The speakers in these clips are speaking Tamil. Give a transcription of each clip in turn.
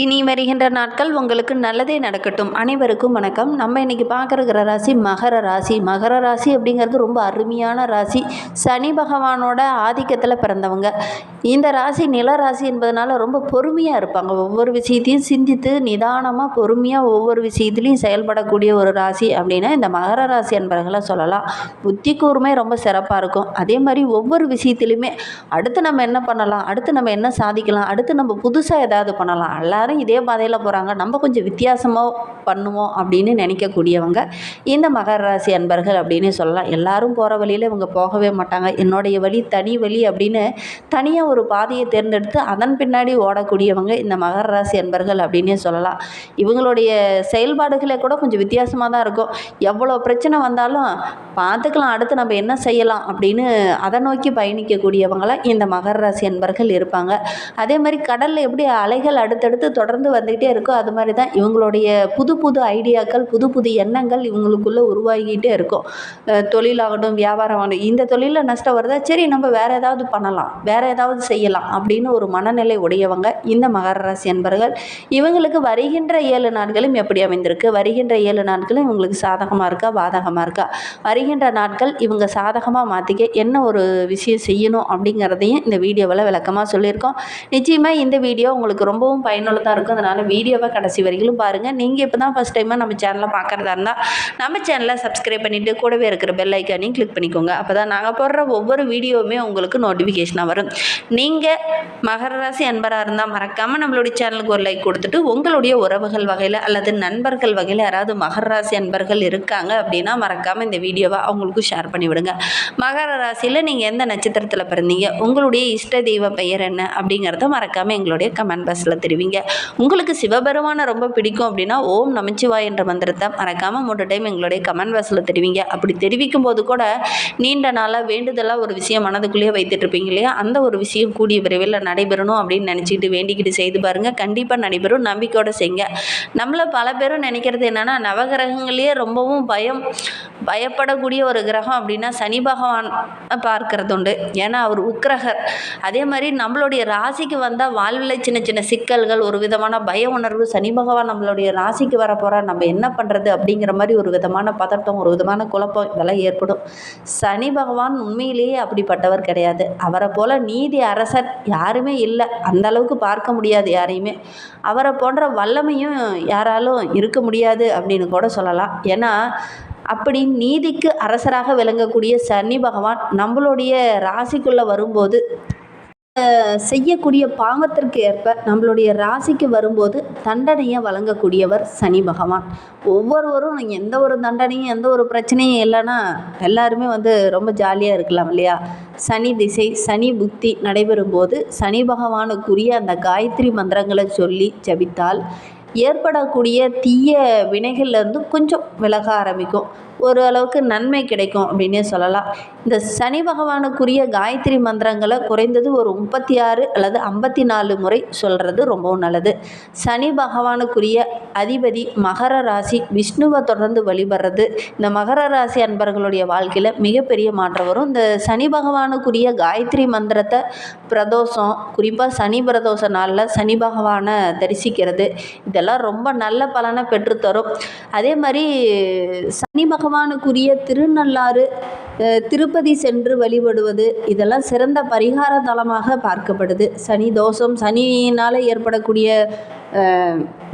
இனி வருகின்ற நாட்கள் உங்களுக்கு நல்லதே நடக்கட்டும். அனைவருக்கும் வணக்கம். நம்ம இன்னைக்கு பார்க்குற ராசி மகர ராசி. மகர ராசி அப்படிங்கிறது ரொம்ப அருமையான ராசி. சனி பகவானோட ஆதிக்கத்தில் பிறந்தவங்க. இந்த ராசி நில ராசி என்பதனால ரொம்ப பொறுமையாக இருப்பாங்க. ஒவ்வொரு விஷயத்தையும் சிந்தித்து நிதானமாக பொறுமையாக ஒவ்வொரு விஷயத்துலையும் செயல்படக்கூடிய ஒரு ராசி அப்படின்னா இந்த மகர ராசி என்பர்களை சொல்லலாம். புத்தி கூர்மை ரொம்ப சிறப்பாக இருக்கும். அதே மாதிரி ஒவ்வொரு விஷயத்துலையுமே அடுத்து நம்ம என்ன பண்ணலாம்? அடுத்து நம்ம என்ன சாதிக்கலாம்? அடுத்து நம்ம புதுசாக ஏதாவது பண்ணலாம். எல்லாரும் இதே பாதையில் போகிறாங்க நம்ம கொஞ்சம் வித்தியாசமாக பண்ணுவோம் அப்படின்னு நினைக்கக்கூடியவங்க இந்த மகர ராசி அன்பர்கள் அப்படின்னு சொல்லலாம். எல்லாரும் போகிற வழியில் இவங்க போகவே மாட்டாங்க. என்னுடைய வழி தனி வழி அப்படின்னு தனியாக ஒரு பாதையை தேர்ந்தெடுத்து அதன் பின்னாடி ஓடக்கூடியவங்க இந்த மகர ராசி அன்பர்கள் அப்படின்னே சொல்லலாம். இவங்களுடைய செயல்பாடுகளே கூட கொஞ்சம் வித்தியாசமாக தான் இருக்கும். எவ்வளோ பிரச்சனை வந்தாலும் பார்த்துக்கலாம் அடுத்து நம்ம என்ன செய்யலாம் அப்படின்னு அதை நோக்கி பயணிக்கக்கூடியவங்களாம் இந்த மகர ராசி அன்பர்கள் இருப்பாங்க. அதே மாதிரி கடலில் எப்படி அலைகள் அடுத்தடுத்து தொடர்ந்து வந்துக்கிட்டே இருக்கோ அது மாதிரி தான் இவங்களுடைய புது புது ஐடியாக்கள் புது புது எண்ணங்கள் இவங்களுக்குள்ளே உருவாகிக்கிட்டே இருக்கும் தொழிலாகட்டும் வியாபாரம் ஆகட்டும் இந்த தொழிலில் நஷ்டம் வருதா? சரி நம்ம வேறு ஏதாவது பண்ணலாம் வேறு ஏதாவது செய்யலாம் அப்படின்னு ஒரு மனநிலை உடையவங்க இந்த மகர ராசி என்பர்கள். இவங்களுக்கு வருகின்ற ஏழு நாட்களும் எப்படி அமைந்திருக்கு? வருகின்ற ஏழு நாட்களும் இவங்களுக்கு சாதகமாக இருக்கா? பாதகமாக இருக்கா? வருகின்ற நாட்கள் இவங்க சாதகமாக மாற்றிக்க என்ன ஒரு விஷயம் செய்யணும் அப்படிங்கிறதையும் இந்த வீடியோவில் விளக்கமாக சொல்லியிருக்கோம். நிச்சயமாக இந்த வீடியோ உங்களுக்கு ரொம்பவும் பயனுள்ள பயனுள்ளதாக இருக்கும். அதனால் வீடியோவை கடைசி வரைக்கும் பாருங்கள் நீங்கள் இப்போ தான் ஃபஸ்ட் டைமாக நம்ம சேனலை பார்க்குறதா இருந்தால் நம்ம சேனலை சப்ஸ்கிரைப் பண்ணிவிட்டு கூடவே இருக்கிற பெல் ஐக்கானையும் கிளிக் பண்ணிக்கோங்க. அப்போ தான் நாங்கள் போடுற ஒவ்வொரு வீடியோவுமே உங்களுக்கு நோட்டிஃபிகேஷனாக வரும். நீங்கள் மகர ராசி அன்பராக இருந்தால் மறக்காமல் நம்மளுடைய சேனலுக்கு ஒரு லைக் கொடுத்துட்டு உங்களுடைய உறவுகள் வகையில் அல்லது நண்பர்கள் வகையில் யாராவது மகர ராசி அன்பர்கள் இருக்காங்க அப்படின்னா மறக்காமல் இந்த வீடியோவை அவங்களுக்கும் ஷேர் பண்ணிவிடுங்க மகர ராசியில் நீங்கள் எந்த நட்சத்திரத்தில் பிறந்தீங்க? உங்களுடைய இஷ்ட தெய்வ பெயர் என்ன? அப்படிங்கிறத மறக்காமல் எங்களுடைய கமெண்ட் பாக்ஸில் தெரிவிங்க. உங்களுக்கு சிவபெருமானை ரொம்ப பிடிக்கும் அப்படின்னா ஓம் நமச்சிவாய் என்ற மந்திரத்தை மறக்காமல் மூணு டைம் எங்களுடைய கமெண்ட் பாக்ஸில் தெரிவிங்க. அப்படி தெரிவிக்கும் போது கூட நீண்ட நாளாக வேண்டுதலாக ஒரு விஷயம் மனதுக்குள்ளேயே வைத்துட்டு இருப்பீங்க இல்லையா? அந்த ஒரு விஷயம் கூடிய விரைவில் நடைபெறணும் அப்படின்னு நினச்சிக்கிட்டு வேண்டிக்கிட்டு செய்து பாருங்கள் கண்டிப்பாக நடைபெறும். நம்பிக்கையோடு செய்யுங்க நம்மளை பல பேரும் நினைக்கிறது என்னென்னா நவகிரகங்களையே ரொம்பவும் பயம். பயப்படக்கூடிய ஒரு கிரகம் அப்படின்னா சனி பகவான் பார்க்கறது உண்டு ஏன்னா அவர் உக்ரகர். அதே மாதிரி நம்மளுடைய ராசிக்கு வந்தால் வாழ்வில் சின்ன சின்ன சிக்கல்கள் ஒரு விதமான பய உணர்வு சனி பகவான் நம்மளுடைய ராசிக்கு வர போகிறார் நம்ம என்ன பண்ணுறது அப்படிங்கிற மாதிரி ஒரு விதமான பதட்டம் ஒரு விதமான குழப்பம் இதெல்லாம் ஏற்படும். சனி பகவான் உண்மையிலேயே அப்படிப்பட்டவர் கிடையாது. அவரை போல் நீதி அரசர் யாருமே இல்லை. அந்த அளவுக்கு பார்க்க முடியாது யாரையுமே. அவரை போன்ற வல்லமையும் யாராலும் இருக்க முடியாது அப்படின்னு கூட சொல்லலாம். ஏன்னா அப்படி நீதிக்கு அரசராக விளங்கக்கூடிய சனி பகவான் நம்மளுடைய ராசிக்குள்ளே வரும்போது செய்யக்கூடிய பாவத்திற்கு ஏற்ப நம்மளுடைய ராசிக்கு வரும்போது தண்டனையை வழங்கக்கூடியவர் சனி பகவான். ஒவ்வொருவரும் எந்த ஒரு தண்டனையும் எந்த ஒரு பிரச்சனையும் இல்லைன்னா எல்லாருமே வந்து ரொம்ப ஜாலியாக இருக்கலாம் இல்லையா? சனி திசை சனி புத்தி நடைபெறும் போது சனி பகவானுக்குரிய அந்த காயத்ரி மந்திரங்களை சொல்லி ஜபித்தால் ஏற்படக்கூடிய தீய வினைகள்லேருந்து கொஞ்சம் விலக ஆரம்பிக்கும். ஒரு அளவுக்கு நன்மை கிடைக்கும் அப்படின்னே சொல்லலாம். இந்த சனி பகவானுக்குரிய காயத்ரி மந்திரங்களை குறைந்தது ஒரு முப்பத்தி ஆறு அல்லது ஐம்பத்தி நாலு முறை சொல்கிறது ரொம்பவும் நல்லது. சனி பகவானுக்குரிய அதிபதி மகர ராசி விஷ்ணுவை தொடர்ந்து வழிபடுறது இந்த மகர ராசி அன்பர்களுடைய வாழ்க்கையில் மிகப்பெரிய மாற்றம் வரும். இந்த சனி பகவானுக்குரிய காயத்ரி மந்திரத்தை பிரதோஷம் குறிப்பாக சனி பிரதோஷ நாளில் சனி பகவானை தரிசிக்கிறது. இதெல்லாம் ரொம்ப நல்ல பலனை பெற்றுத்தரும். அதே மாதிரி சனி பகவானுக்குரிய திருநள்ளாறு திருப்பதி சென்று வழிபடுவது இதெல்லாம் சிறந்த பரிகார தலமாக பார்க்கப்படுது. சனி தோஷம் சனியினால் ஏற்படக்கூடிய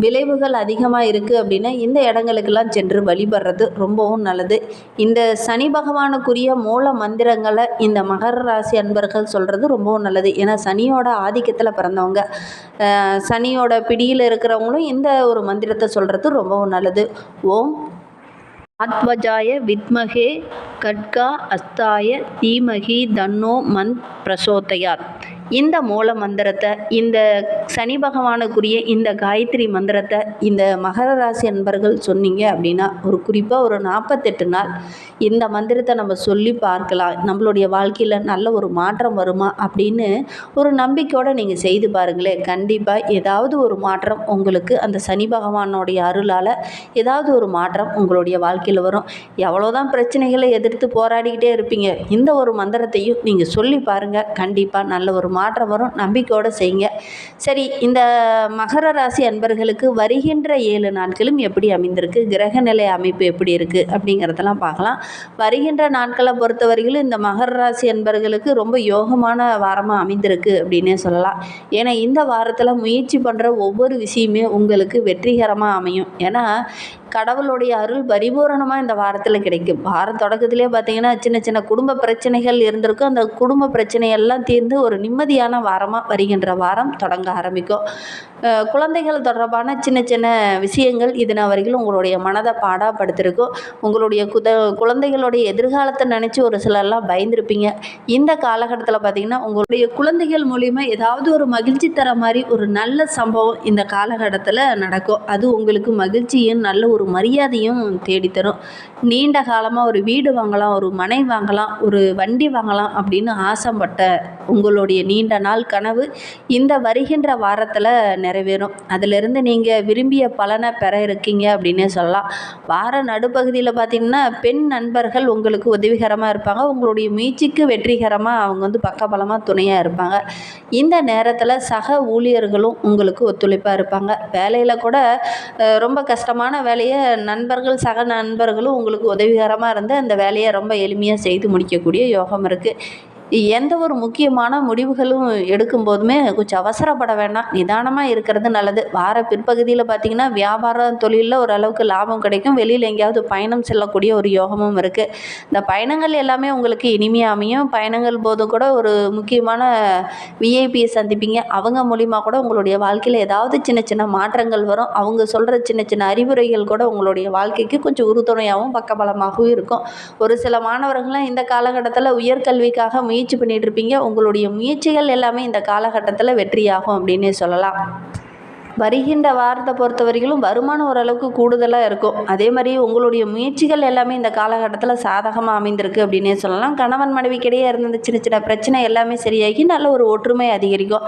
விளைவுகள் அதிகமாக இருக்குது அப்படின்னா இந்த இடங்களுக்கெல்லாம் சென்று வழிபடுறது ரொம்பவும் நல்லது. இந்த சனி பகவானுக்குரிய மூல மந்திரங்களை இந்த மகர ராசி அன்பர்கள் சொல்கிறது ரொம்பவும் நல்லது. ஏன்னா சனியோட ஆதிக்கத்தில் பிறந்தவங்க. சனியோட பிடியில் இருக்கிறவங்களும் இந்த ஒரு மந்திரத்தை சொல்கிறது ரொம்பவும் நல்லது. ஓம் ஆத்வஜாய வித்மகே கட்கா அஸ்தாய தீமகி தன்னோ மந்த் பிரசோதயாத். இந்த மூல மந்திரத்தை இந்த சனி பகவானுக்குரிய இந்த காயத்ரி மந்திரத்தை இந்த மகர ராசி அன்பர்கள் சொன்னீங்க அப்படின்னா ஒரு குறிப்பாக ஒரு நாற்பத்தெட்டு நாள் இந்த மந்திரத்தை நம்ம சொல்லி பார்க்கலாம். நம்மளுடைய வாழ்க்கையில் நல்ல ஒரு மாற்றம் வருமா அப்படின்னு ஒரு நம்பிக்கையோடு நீங்கள் செய்து பாருங்களேன். கண்டிப்பாக ஏதாவது ஒரு மாற்றம் உங்களுக்கு அந்த சனி பகவானுடைய அருளால் ஏதாவது ஒரு மாற்றம் உங்களுடைய வாழ்க்கையில் வரும். எவ்வளோதான் பிரச்சனைகளை எதிர்த்து போராடிக்கிட்டே இருப்பீங்க. இந்த ஒரு மந்திரத்தையும் நீங்கள் சொல்லி பாருங்கள் கண்டிப்பாக நல்ல ஒரு மாற்றம் வரும். நம்பிக்கையோடு செய்யுங்க. சரி இந்த மகர ராசி அன்பர்களுக்கு வருகின்ற ஏழு நாட்களும் எப்படி அமைந்திருக்கு? கிரக நிலை அமைப்பு எப்படி இருக்குது அப்படிங்கிறதெல்லாம் பார்க்கலாம். வருகின்ற நாட்களை பொறுத்தவரையிலும் இந்த மகர ராசி அன்பர்களுக்கு ரொம்ப யோகமான வாரமாக அமைந்திருக்கு அப்படின்னே சொல்லலாம். ஏன்னா இந்த வாரத்தில் முயற்சி பண்ணுற ஒவ்வொரு விஷயமே உங்களுக்கு வெற்றிகரமாக அமையும். ஏன்னா கடவுளுடைய அருள் பரிபூரணமாக இந்த வாரத்தில் கிடைக்கும். வாரம் தொடக்கத்திலே பார்த்தீங்கன்னா சின்ன சின்ன குடும்ப பிரச்சனைகள் இருந்திருக்கும். அந்த குடும்ப பிரச்சனையெல்லாம் தீர்ந்து ஒரு நிம்மதியான வாரமாக வருகின்ற வாரம் தொடங்க ஆரம்பிக்கும். குழந்தைகள் தொடர்பான சின்ன சின்ன விஷயங்கள் இதன வரைக்கும் உங்களுடைய மனதை பாடாப்படுத்திருக்கும். உங்களுடைய குத குழந்தைகளுடைய எதிர்காலத்தை நினச்சி ஒரு சிலர்லாம் பயந்துருப்பீங்க. இந்த காலகட்டத்தில் பார்த்தீங்கன்னா உங்களுடைய குழந்தைகள் மூலிமா ஏதாவது ஒரு மகிழ்ச்சி தர மாதிரி ஒரு நல்ல சம்பவம் இந்த காலகட்டத்தில் நடக்கும். அது உங்களுக்கு மகிழ்ச்சியும் நல்ல ஒரு மரியாதையும் தேடித்தரும். நீண்ட காலமாக ஒரு வீடு வாங்கலாம் ஒரு மனை வாங்கலாம் ஒரு வண்டி வாங்கலாம் அப்படின்னு ஆசைப்பட்ட உங்களுடைய நீண்ட நாள் கனவு இந்த வருகின்ற வாரத்தில் நிறைவேறும். அதிலிருந்து நீங்கள் விரும்பிய பலனை பெற இருக்கீங்க அப்படின்னே சொல்லலாம். வார நடுப்பகுதியில் பார்த்தீங்கன்னா பெண் நண்பர்கள் உங்களுக்கு உதவிகரமாக இருப்பாங்க. உங்களுடைய முயற்சிக்கு வெற்றிகரமாக அவங்க வந்து பக்கபலமாக துணையாக இருப்பாங்க. இந்த நேரத்தில் சக ஊழியர்களும் உங்களுக்கு ஒத்துழைப்பாக இருப்பாங்க. வேலையில் கூட ரொம்ப கஷ்டமான வேலையை நண்பர்கள் சக நண்பர்களும் உங்களுக்கு உதவிகரமாக இருந்து அந்த வேலையை ரொம்ப எளிமையாக செய்து முடிக்கக்கூடிய யோகம் இருக்குது எந்த ஒரு முக்கியமான முடிவுகளும் எடுக்கும் போதுமே கொஞ்சம் அவசரப்பட வேண்டாம். நிதானமாக இருக்கிறது நல்லது. வார பிற்பகுதியில் பார்த்தீங்கன்னா வியாபாரம் தொழிலில் ஓரளவுக்கு லாபம் கிடைக்கும். வெளியில் எங்கேயாவது பயணம் செல்லக்கூடிய ஒரு யோகமும் இருக்குது இந்த பயணங்கள் எல்லாமே உங்களுக்கு இனிமையாக அமையும். பயணங்கள் போது கூட ஒரு முக்கியமான விஐபியை சந்திப்பீங்க. அவங்க மூலிமா கூட உங்களுடைய வாழ்க்கையில் ஏதாவது சின்ன சின்ன மாற்றங்கள் வரும். அவங்க சொல்கிற சின்ன சின்ன அறிவுரைகள் கூட உங்களுடைய வாழ்க்கைக்கு கொஞ்சம் உறுதுணையாகவும் பக்கபலமாகவும் இருக்கும். ஒரு சில மாணவர்கள்லாம் இந்த காலகட்டத்தில் உயர்கல்விக்காக முயற்சி பண்ணிட்டு இருப்பீங்க. உங்களுடைய முயற்சிகள் எல்லாமே இந்த காலகட்டத்தில் வெற்றியாகும் அப்படின்னே சொல்லலாம். வருகின்ற வாரத்தை பொறுத்த வரைக்கும் வருமானம் ஓரளவுக்கு கூடுதலாக இருக்கும். அதே மாதிரி உங்களுடைய முயற்சிகள் எல்லாமே இந்த காலகட்டத்தில் சாதகமாக அமைந்திருக்கு அப்படின்னே சொல்லலாம். கணவன் மனைவிக்கிடையே இருந்த சின்ன சின்ன பிரச்சனை எல்லாமே சரியாகி நல்ல ஒரு ஒற்றுமை அதிகரிக்கும்.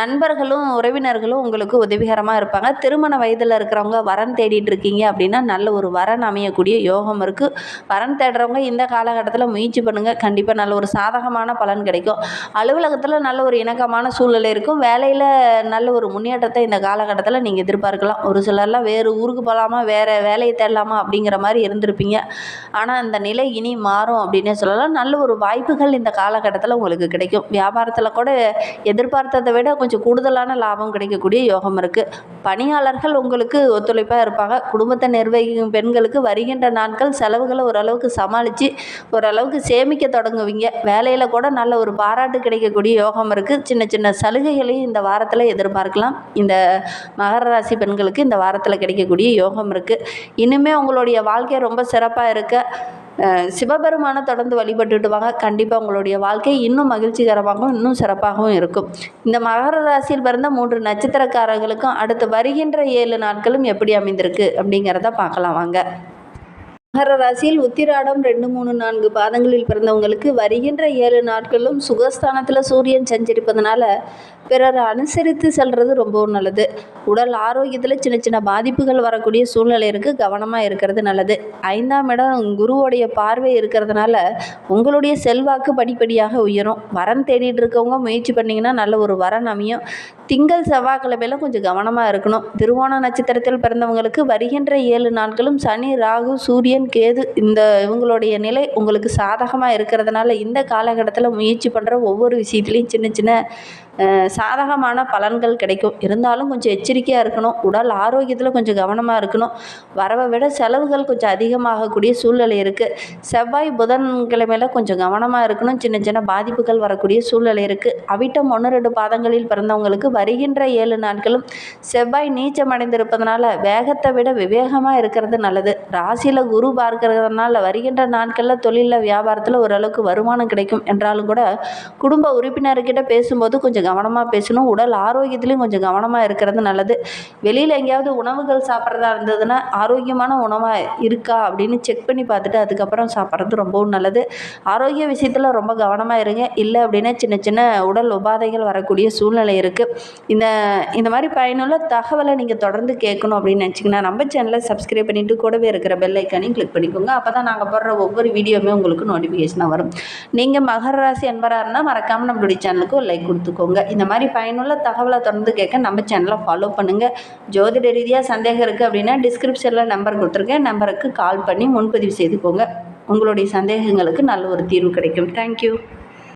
நண்பர்களும் உறவினர்களும் உங்களுக்கு உதவிகரமாக இருப்பாங்க. திருமண வயதில் இருக்கிறவங்க வரன் தேடிட்டு இருக்கீங்க அப்படின்னா நல்ல ஒரு வரன் அமையக்கூடிய யோகம் இருக்குது வரன் தேடுறவங்க இந்த காலகட்டத்தில் முயற்சி பண்ணுங்கள் கண்டிப்பாக நல்ல ஒரு சாதகமான பலன் கிடைக்கும். அலுவலகத்தில் நல்ல ஒரு இணக்கமான சூழ்நிலை இருக்கும். வேலையில் நல்ல ஒரு முன்னேற்றத்தை இந்த காலகட்டத்தில் நீங்கள் எதிர்பார்க்கலாம். ஒரு சிலர்லாம் வேறு ஊருக்கு போகலாமா வேறு வேலையை தேடலாமா அப்படிங்கிற மாதிரி இருந்திருப்பீங்க. ஆனால் அந்த நிலை இனி மாறும் அப்படின்னே சொல்லலாம். நல்ல ஒரு வாய்ப்புகள் இந்த காலகட்டத்தில் உங்களுக்கு கிடைக்கும். வியாபாரத்தில் கூட எதிர்பார்த்ததை விட கொஞ்சம் கூடுதலான லாபம் கிடைக்கக்கூடிய யோகம் இருக்குது பணியாளர்கள் உங்களுக்கு ஒத்துழைப்பாக இருப்பாங்க. குடும்பத்தை நிர்வகிக்கும் பெண்களுக்கு வருகின்ற நாட்கள் செலவுகளை ஓரளவுக்கு சமாளித்து ஓரளவுக்கு சேமிக்க தொடங்குவீங்க. வேலையில் கூட நல்ல ஒரு பாராட்டு கிடைக்கக்கூடிய யோகம் இருக்குது சின்ன சின்ன சலுகைகளையும் இந்த வாரத்தில் எதிர்பார்க்கலாம். இந்த மகர ராசி பெண்களுக்கு இந்த வாரத்தில் கிடைக்கக்கூடிய யோகம் இருக்குது இனிமே உங்களுடைய வாழ்க்கை ரொம்ப சிறப்பாக இருக்க. சிவபெருமானை தொடர்ந்து வழிபட்டுட்டு வாங்க கண்டிப்பாக உங்களுடைய வாழ்க்கை இன்னும் மகிழ்ச்சிகரமாகவும் இன்னும் சிறப்பாகவும் இருக்கும். இந்த மகர ராசியில் பிறந்த மூன்று நட்சத்திரக்காரர்களுக்கும் அடுத்து வருகின்ற ஏழு நாட்களும் எப்படி அமைந்திருக்கு அப்படிங்கிறத பார்க்கலாம். வாங்க. மகர ராசியில் உத்திராடம் ரெண்டு மூணு நான்கு பாதங்களில் பிறந்தவங்களுக்கு வருகின்ற ஏழு நாட்களும் சுகஸ்தானத்தில் சூரியன் சஞ்சரிப்பதனால பிறரை அனுசரித்து செல்றது ரொம்பவும் நல்லது. உடல் ஆரோக்கியத்தில் சின்ன சின்ன பாதிப்புகள் வரக்கூடிய சூழ்நிலை இருக்குது கவனமாக இருக்கிறது நல்லது. ஐந்தாம் இடம் குருவோடைய பார்வை இருக்கிறதுனால உங்களுடைய செல்வாக்கு படிப்படியாக உயரும். வரன் தேடிட்டு இருக்கவங்க முயற்சி பண்ணிங்கன்னா நல்ல ஒரு வரன் அமையும். திங்கள் செவ்வாய்க்கிழமையில கொஞ்சம் கவனமாக இருக்கணும். திருவோண நட்சத்திரத்தில் பிறந்தவங்களுக்கு வருகின்ற ஏழு நாட்களும் சனி ராகு சூரியன் கேது இந்த இவங்களுடைய நிலை உங்களுக்கு சாதகமாக இருக்கிறதுனால இந்த காலகட்டத்தில் முயற்சி பண்ணுற ஒவ்வொரு விஷயத்துலையும் சின்ன சின்ன சாதகமான பலன்கள் கிடைக்கும். இருந்தாலும் கொஞ்சம் எச்சரிக்கையாக இருக்கணும். உடல் ஆரோக்கியத்தில் கொஞ்சம் கவனமாக இருக்கணும். வரவை விட செலவுகள் கொஞ்சம் அதிகமாகக்கூடிய சூழ்நிலை இருக்குது செவ்வாய் புதன்கிழமையில் கொஞ்சம் கவனமாக இருக்கணும். சின்ன சின்ன பாதிப்புகள் வரக்கூடிய சூழ்நிலை இருக்குது அவிட்டம் ஒன்று ரெண்டு பாதங்களில் பிறந்தவங்களுக்கு வருகின்ற ஏழு நாட்களும் செவ்வாய் நீச்சம் அடைந்திருப்பதனால வேகத்தை விட விவேகமாக இருக்கிறது நல்லது. ராசியில் குரு பார்க்கறதுனால வருகின்ற நாட்களில் தொழிலில் வியாபாரத்தில் ஓரளவுக்கு வருமானம் கிடைக்கும் என்றாலும் கூட குடும்ப உறுப்பினர்கிட்ட பேசும்போது கொஞ்சம் கவனமாக பேசணும். உடல் ஆரோக்கியத்துலேயும் கொஞ்சம் கவனமாக இருக்கிறது நல்லது. வெளியில் எங்கேயாவது உணவுகள் சாப்பிட்றதா இருந்ததுன்னா ஆரோக்கியமான உணவாக இருக்கா அப்படின்னு செக் பண்ணி பார்த்துட்டு அதுக்கப்புறம் சாப்பிட்றது ரொம்பவும் நல்லது. ஆரோக்கிய விஷயத்தில் ரொம்ப கவனமாக இருங்க. இல்லை அப்படின்னா சின்ன சின்ன உடல் உபாதைகள் வரக்கூடிய சூழ்நிலை இருக்குது இந்த இந்த மாதிரி பயனுள்ள தகவலை நீங்கள் தொடர்ந்து கேட்கணும் அப்படின்னு நினச்சிங்கன்னா நம்ம சேனலை சப்ஸ்கிரைப் பண்ணிவிட்டு கூடவே இருக்கிற பெல் ஐக்கானையும் கிளிக் பண்ணிக்கோங்க. அப்போ தான் நாங்கள் போடுற ஒவ்வொரு வீடியோவுமே உங்களுக்கு நோட்டிஃபிகேஷனாக வரும். நீங்கள் மகர ராசி என்பராக இருந்தால் மறக்காமல் நம்மளுடைய சேனலுக்கு ஒரு லைக் கொடுத்துக்கோங்க. இந்த மாதிரி பயனுள்ள தகவலை தொடர்ந்து கேட்க நம்ம சேனலை ஃபாலோ பண்ணுங்கள் ஜோதிட ரீதியாக சந்தேகம் இருக்குது அப்படின்னா டிஸ்கிரிப்ஷனில் நம்பர் கொடுத்துருக்கேன். நம்பருக்கு கால் பண்ணி முன்பதிவு செய்துக்கோங்க உங்களுடைய சந்தேகங்களுக்கு நல்ல ஒரு தீர்வு கிடைக்கும். தேங்க்யூ